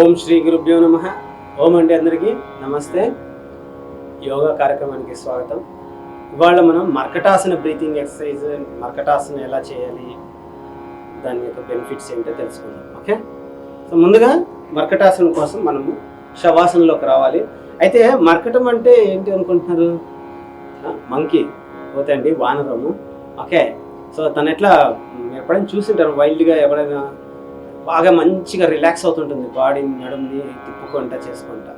ఓం శ్రీ గురుభ్యో నమ. ఓం అండి అందరికీ. నమస్తే. యోగా కార్యక్రమానికి స్వాగతం. ఇవాళ మనం మర్కటాసన బ్రీతింగ్ ఎక్సర్సైజ్ మర్కటాసన ఎలా చేయాలి దాని యొక్క బెనిఫిట్స్ ఏంటో తెలుసుకుందాం. ఓకే? సో ముందుగా మర్కటాసన కోసం మనము శవాసనలోకి రావాలి. అయితే మర్కటం అంటే ఏంటి అనుకుంటున్నారు? మంకీ. పోతే అండి వానరము. ఓకే? సో తను ఎట్లా ఎప్పుడైనా చూసింటారు? వైల్డ్గా ఎవరైనా బాగా మంచిగా రిలాక్స్ అవుతుంటుంది. బాడీని నడుముని తిప్పుకుంటా చేసుకుంటా.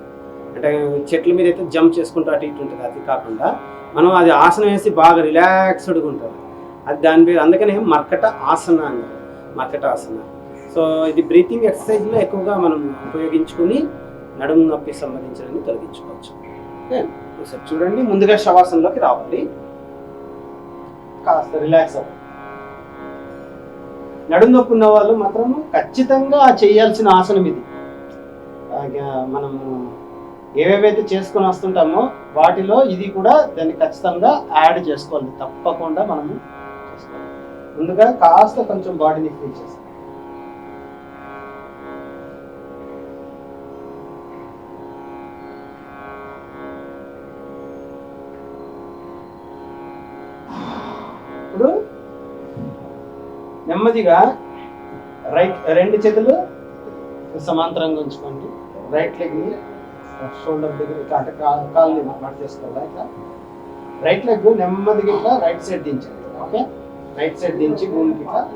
అంటే చెట్ల మీద అయితే జంప్ చేసుకుంటా అటు ఇటు ఉంటుంది. అది కాకుండా మనం అది ఆసనం వేసి బాగా రిలాక్స్డ్గా ఉంటుంది. అది దాని పేరు అందుకనే మర్కట ఆసన అని. మర్కట ఆసన. సో ఇది బ్రీతింగ్ ఎక్సర్సైజ్లో ఎక్కువగా మనం ఉపయోగించుకుని నడుము నొప్పి సంబంధించినవి తొలగించుకోవచ్చు. ఓకే? ఒకసారి చూడండి. ముందుగా శవాసనలోకి రావాలి. కాస్త రిలాక్స్ అవ్వాలి నడుము నొప్పి ఉన్న వాళ్ళు మాత్రము ఖచ్చితంగా చేయాల్సిన ఆసనం ఇది. మనము ఏవేవైతే చేసుకొని వస్తుంటామో వాటిలో ఇది కూడా దాన్ని ఖచ్చితంగా యాడ్ చేసుకోవాలి. తప్పకుండా మనము చేసుకోవాలి. ముందుగా కాస్త కొంచెం బాడీని ఫ్రీ చేస్తాం. నెమ్మదిగా రైట్ రెండు చేతులు సమాంతరంగా ఉంచుకోండి. రైట్ లెగ్ని షోల్డర్ దగ్గర అంటే కా- కాళ్ళని మట్ చేసుకోవాలి. ఇట్లా రైట్ లెగ్ నెమ్మదిగా ఇట్లా రైట్ సైడ్ దించండి. ఓకే? రైట్ సైడ్ దించి భూమికి ఇట్లా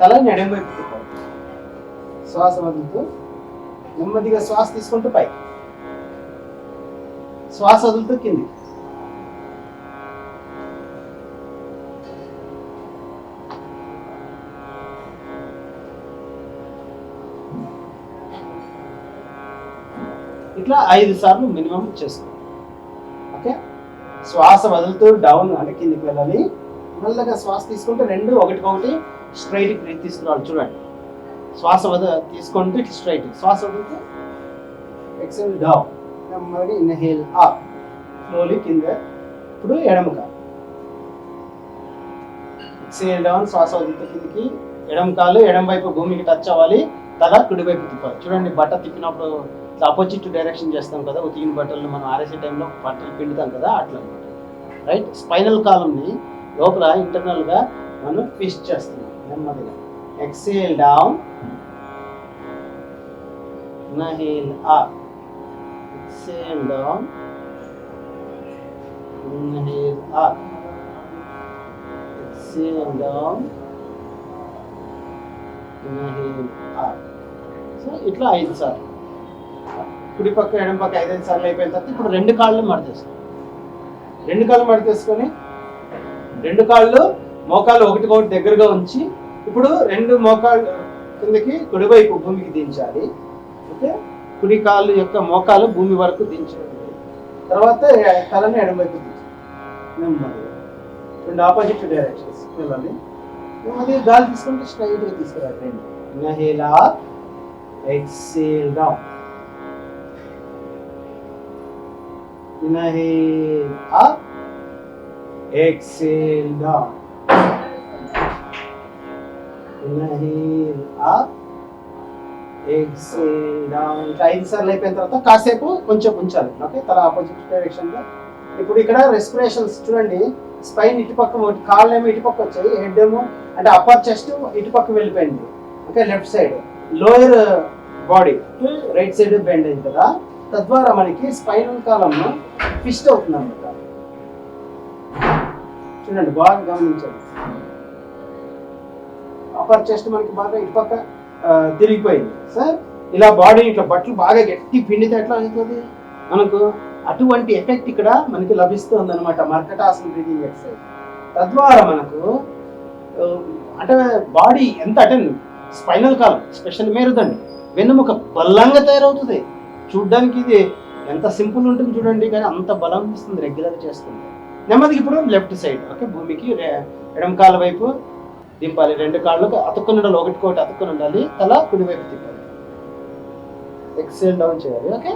తల ఎడమ వైపు శ్వాస వదులుతూ నెమ్మదిగా శ్వాస తీసుకుంటూ పైకి. శ్వాస వదులుతూ కిందికి. ఇట్లా ఐదు సార్లు మినిమం చేసుకోండి ఓకే? శ్వాస వదులుతూ డౌన్ అంటే కిందికి వెళ్ళాలి. మెల్లగా శ్వాస తీసుకుంటే రెండు ఒకటికొకటి స్ట్రైట్ బ్రీత్ తీసుకురావాలి. చూడండి. శ్వాస వద తీసుకుంటే ఇట్లా స్ట్రైట్. శ్వాస వదిలితే ఎక్సెల్ డౌన్. నెమ్మదిగా ఇన్హేల్ అప్. స్లోలీ కింద ఇప్పుడు ఎడమక ఎక్సేల్ డౌన్ శ్వాస వదిలితే కిందికి ఎడమ కాలు ఎడమ వైపు భూమికి టచ్ అవ్వాలి. తల కుడివైపు తిప్పాలి. చూడండి బట్ట తిప్పినప్పుడు ఆపోజిట్ డైరెక్షన్ చేస్తాం కదా ఉతికిన బట్టలు మనం ఆరేసే టైంలో బట్టలు పిండుతాం కదా అట్లా అనమాట రైట్ స్పైనల్ కాలంని లోపల ఇంటర్నల్గా గా మనం ట్విస్ట్ చేస్తున్నాం నెమ్మదిగా. Exhale down inhale up exhale down inhale up exhale down inhale up so ఇట్లా ఐదు సార్లు. కుడి పక్క ఎడం పక్క ఐదైదు సార్లు అయిపోయిన తర్వాత ఇప్పుడు రెండు కాళ్ళు మడతేసుకో రెండు కాళ్ళు మడతేసుకొని రెండు కాళ్ళు మోకాళ్ళు ఒకటికొకటి దగ్గరగా ఉంచి ఇప్పుడు రెండు మోకాళ్ళు కిందకి కుడివైపు భూమికి దించాలి. ఓకే? కుడి కాళ్ళు యొక్క మోకాలు భూమి వరకు దించాలి. తర్వాత తలని ఎడమవైపు దించాలి. నెమ్మదిగా రెండు ఆపోజిట్ డైరెక్షన్స్ వెళ్ళాలి నెమ్మదిగా గాలి తీసుకుంటే స్ట్రైట్గా తీసుకురాలి రెండు. Inhale up exhale down Inhale up, exhale down. Inhale up, exhale down ఇట్లా ఐదు సార్లు అయిపోయిన తర్వాత కాసేపు కొంచెం ఉంచాలి. ఓకే తల ఆపోజిట్ డైరెక్షన్లో ఇప్పుడు ఇక్కడ రెస్పిరేషన్స్ చూడండి. స్పైన్ ఇటుపక్క ఒకటి కాళ్ళు ఏమో ఇటుపక్క వచ్చాయి. హెడ్ ఏమో అంటే అప్పర్ చెస్ట్ ఇటుపక్క వెళ్ళిపోయింది. Okay left side lower body right side bend అయింది కదా. తద్వారా మనకి స్పైనల్ కాలంలో ఫిస్ట్ అవుతుంది అనమాట చూడండి బాగా గమనించండి. అప్పర్ చెస్ట్ మనకి బాగా ఇటుపక్క తిరిగిపోయింది. సార్ ఇలా బాడీ ఇట్లా బట్టలు బాగా గట్టి పిండితే ఎట్లా అవుతుంది? మనకు అటువంటి ఎఫెక్ట్ ఇక్కడ మనకి లభిస్తుంది అనమాట మర్కటాసన బ్రీదింగ్ ఎక్సర్సైజ్ తద్వారా మనకు అంటే బాడీ ఎంత అంటే స్పైనల్ కాలం స్పెషల్ మేరుదండి వెన్నుముక బలంగా తయారవుతుంది. చూడ్డానికి ఇది ఎంత సింపుల్ ఉంటుంది చూడండి కానీ అంత బలం ఇస్తుంది రెగ్యులర్ చేస్తుంది. నెమ్మది ఇప్పుడు లెఫ్ట్ సైడ్ ఓకే భూమికి ఎడమ కాళ్ళ వైపు దింపాలి. రెండు కాళ్ళకు అతుక్కుని ఉండాలి ఒకటి కోటి అతుక్కుని ఉండాలి. తల కుడి వైపు తిప్పాలి. ఎక్సేల్ డౌన్ చేయాలి okay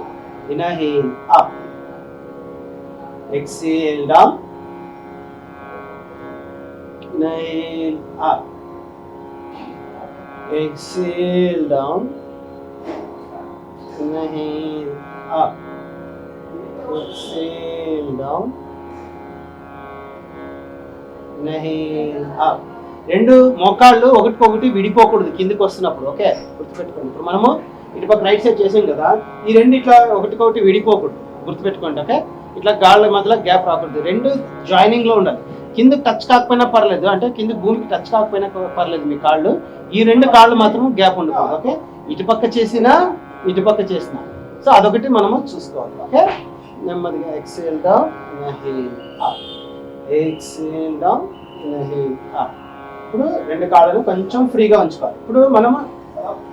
inhale up exhale down inhale up exhale down inhale up exhale down. Inhale ah. up రెండు మోకాళ్ళు ఒకటికొకటి విడిపోకూడదు. కిందికి వస్తున్నప్పుడు ఓకే? గుర్తుపెట్టుకోండి. ఇప్పుడు మనము ఇటుపక్క రైట్ సైడ్ చేసాం కదా ఈ రెండు ఇట్లా ఒకటికొకటి విడిపోకూడదు. గుర్తుపెట్టుకోండి ఓకే? ఇట్లా గాళ్ళ మధ్యలో గ్యాప్ రాకూడదు. రెండు జాయినింగ్లో ఉండాలి. కింద టచ్ కాకపోయినా పర్లేదు. అంటే కింద భూమికి టచ్ కాకపోయినా పర్లేదు మీ కాళ్ళు. ఈ రెండు కాళ్ళు మాత్రం గ్యాప్ ఉండకూడదు ఓకే? ఇటుపక్క చేసినా ఇటుపక్క చేసిన సో అదొకటి మనము చూసుకోవాలి. ఓకే? నెమ్మదిగా ఎక్సేల్ డౌన్ ఎక్సేల్ డౌన్ ఇప్పుడు రెండు కాళ్ళను కొంచెం ఫ్రీగా ఉంచుకోవాలి. ఇప్పుడు మనం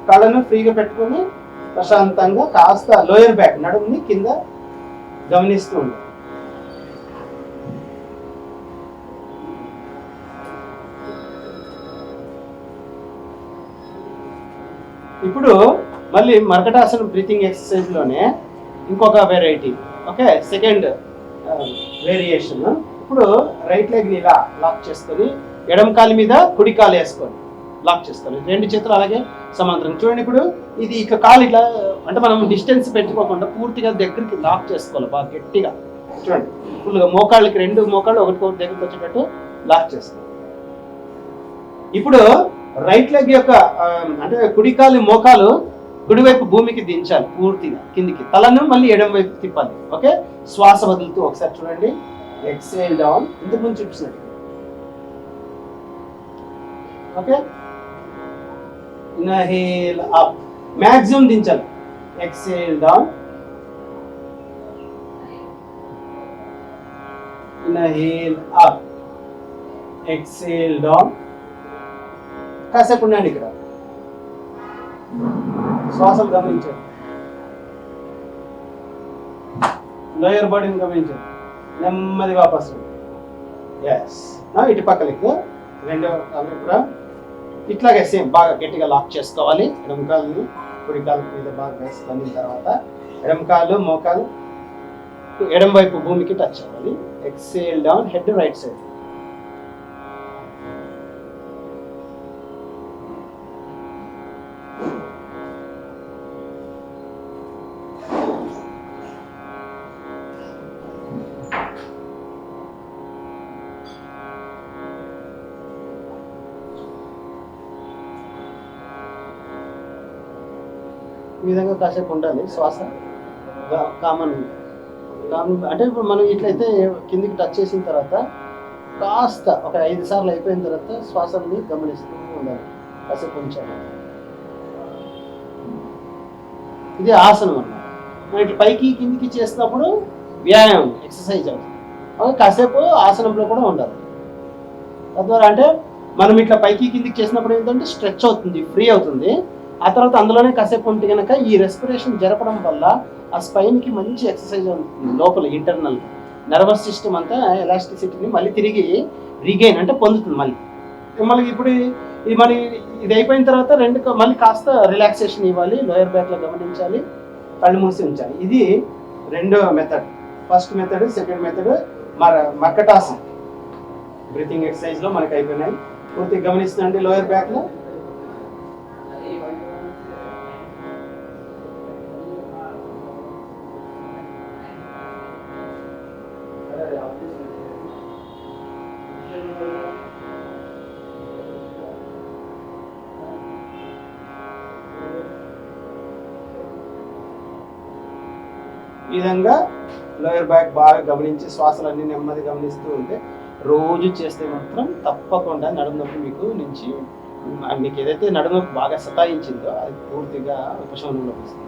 కాళ్ళను ఫ్రీగా పెట్టుకొని ప్రశాంతంగా కాస్త లోయర్ బ్యాక్ నడుముని కింద గమనిస్తూ ఉండాలి ఇప్పుడు మళ్ళీ మర్కటాసన బ్రీతింగ్ ఎక్సర్సైజ్లోనే ఇంకొక వెరైటీ ఓకే సెకండ్ వేరియేషన్ ఇప్పుడు రైట్ లెగ్ ఇలా లాక్ చేసుకొని ఎడమ కాలు మీద కుడి కాలు వేసుకొని లాక్ చేస్తాను రెండు చేతులు అలాగే సమాంతరం. చూడండి ఇప్పుడు ఇది ఇక కాలు ఇట్లా అంటే మనం డిస్టెన్స్ పెట్టుకోకుండా పూర్తిగా దగ్గరికి లాక్ చేసుకోవాలి బాగా గట్టిగా. చూడండి ఫుల్గా మోకాళ్ళకి రెండు మోకాళ్ళు ఒకటి ఒకటి దగ్గరికి వచ్చేటట్టు లాక్ చేస్తాం ఇప్పుడు రైట్ లెగ్ యొక్క um, అంటే అంటే కుడికాలి మోకాలు కుడివైపు భూమికి దించాలి పూర్తిగా కిందికి. తలను మళ్ళీ ఎడం వైపు తిప్పాలి. ఓకే? శ్వాస వదులుతూ ఒకసారి చూడండి. ఎక్సేల్ డౌన్ ఇంతకు ముందు చూపించినట్టు okay? Inhale up maximum దించాలి. Exhale down inhale up exhale down కాసేపు ఉండండి ఇక్కడ. శ్వాసను గమనించండి లోయర్ బాడీని గమనించండి నెమ్మది వాపస్. ఎస్ ఇటు పక్కలకి. రెండో కాలు కూడా. ఇట్లాగే సేమ్ బాగా గట్టిగా లాక్ చేసుకోవాలి. ఎడమ కాలుని కుడి కాలు మీద బాగా వేసుకొని తర్వాత ఎడమ కాలు మోకాలు ఎడమ వైపు భూమికి టచ్ అవ్వాలి exhale down head right side విధంగా కాసేపు ఉండాలి. శ్వాస కామన్ కామన్ అంటే ఇప్పుడు మనం ఇట్లయితే కిందికి టచ్ చేసిన తర్వాత కాస్త ఒక ఐదు సార్లు అయిపోయిన తర్వాత శ్వాసని గమనిస్తూ ఉండాలి. కాసేపు ఉంచాలి. ఇది ఆసనం అన్నమాట. మనం ఇట్లా పైకి కిందికి చేసినప్పుడు వ్యాయామం ఎక్సర్సైజ్ అవుతుంది. కాసేపు ఆసనంలో కూడా ఉండాలి. తద్వారా అంటే మనం ఇట్లా పైకి కిందికి చేసినప్పుడు ఏంటంటే స్ట్రెచ్ అవుతుంది ఫ్రీ అవుతుంది. ఆ తర్వాత అందులోనే కాసేపు ఉంటే కనుక ఈ రెస్పిరేషన్ జరపడం వల్ల ఆ స్పైన్కి మంచి ఎక్సర్సైజ్ అవుతుంది లోపల ఇంటర్నల్ నర్వస్ సిస్టమ్ అంతా ఎలాస్టిసిటీని మళ్ళీ తిరిగి రీగైన్ అంటే పొందుతుంది మళ్ళీ. మళ్ళీ ఇప్పుడు ఇది మరి ఇది అయిపోయిన తర్వాత రెండు మళ్ళీ కాస్త రిలాక్సేషన్ ఇవ్వాలి లోయర్ బ్యాక్లో గమనించాలి కళ్ళు మూసి ఉంచాలి. ఇది రెండో method first method second method మర మర్కటాసన్. బ్రీతింగ్ ఎక్సర్సైజ్లో మనకి అయిపోయినాయి. పూర్తిగా గమనిస్తుందండి లోయర్ బ్యాక్లో విధంగా లోయర్ బ్యాక్ బాగా గమనించి శ్వాసలన్నీ నెమ్మది గమనిస్తూ ఉంటే రోజు చేస్తే మాత్రం తప్పకుండా నడుము నొప్పి మీకు నుంచి మీకు ఏదైతే నడుము నొప్పి బాగా సతాయించిందో అది పూర్తిగా ఉపశమనం లభిస్తుంది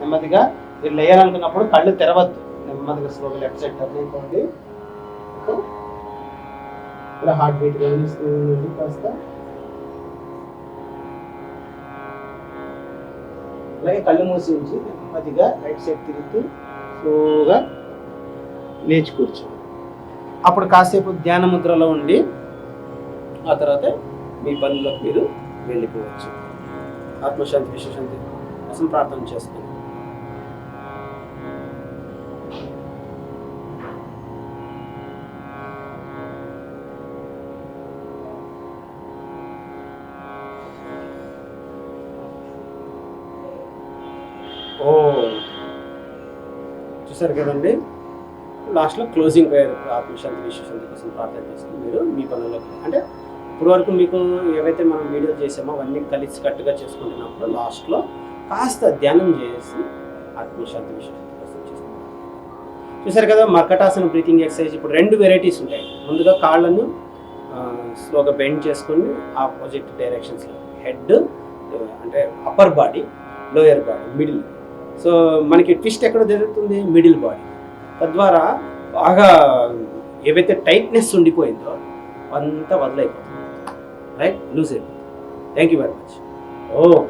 నెమ్మదిగా మీరు లేయాలనుకున్నప్పుడు కళ్ళు తెరవద్దు. నెమ్మదిగా స్లోగా లెఫ్ట్ సైడ్ టర్న్ అయిపోండి. ఇలా హార్ట్ బీట్ గమనిస్తూ ఉండండి కాస్త. అలాగే కళ్ళు మూసి ఉంచి నెమ్మదిగా రైట్ సైడ్ తిరుగుతూ స్లోగా లేచి కూర్చో అప్పుడు కాసేపు ధ్యాన ముద్రలో ఉండి ఆ తర్వాత మీ పనులకు మీరు వెళ్ళిపోవచ్చు. ఆత్మశాంతి విశ్వశాంతి కోసం ప్రార్థన చేసుకోండి ఓ. చూసారు కదండి. లాస్ట్లో క్లోజింగ్ ప్రేయర్ ఆత్మశాంతి విశ్వశాంతి కోసం ప్రార్థన చేసుకుని మీరు మీ పనులకు అంటే ఇప్పుడు వరకు మీకు ఏవైతే మనం వీడియో చేసామో అవన్నీ కలిసి కట్టుగా చేసుకుంటున్నప్పుడు లాస్ట్లో కాస్త ధ్యానం చేసి ఆత్మశాంతి విశ్వశాంతి కోసం చేసుకుంటాం చూసారు కదా మర్కటాసన బ్రీతింగ్ ఎక్సర్సైజ్ ఇప్పుడు రెండు వెరైటీస్ ఉంటాయి. ముందుగా కాళ్ళను స్లోగా బెండ్ చేసుకొని ఆపోజిట్ డైరెక్షన్స్లో హెడ్ అంటే upper body lower body middle. So మనకి ట్విస్ట్ ఎక్కడ జరుగుతుంది? మిడిల్ బాడీ తద్వారా బాగా ఏవైతే టైట్నెస్ ఉండిపోయిందో అంతా వదిలైపోతుంది. రైట్? లూజ్ అయిపోతుంది. Thank you very much. Oh!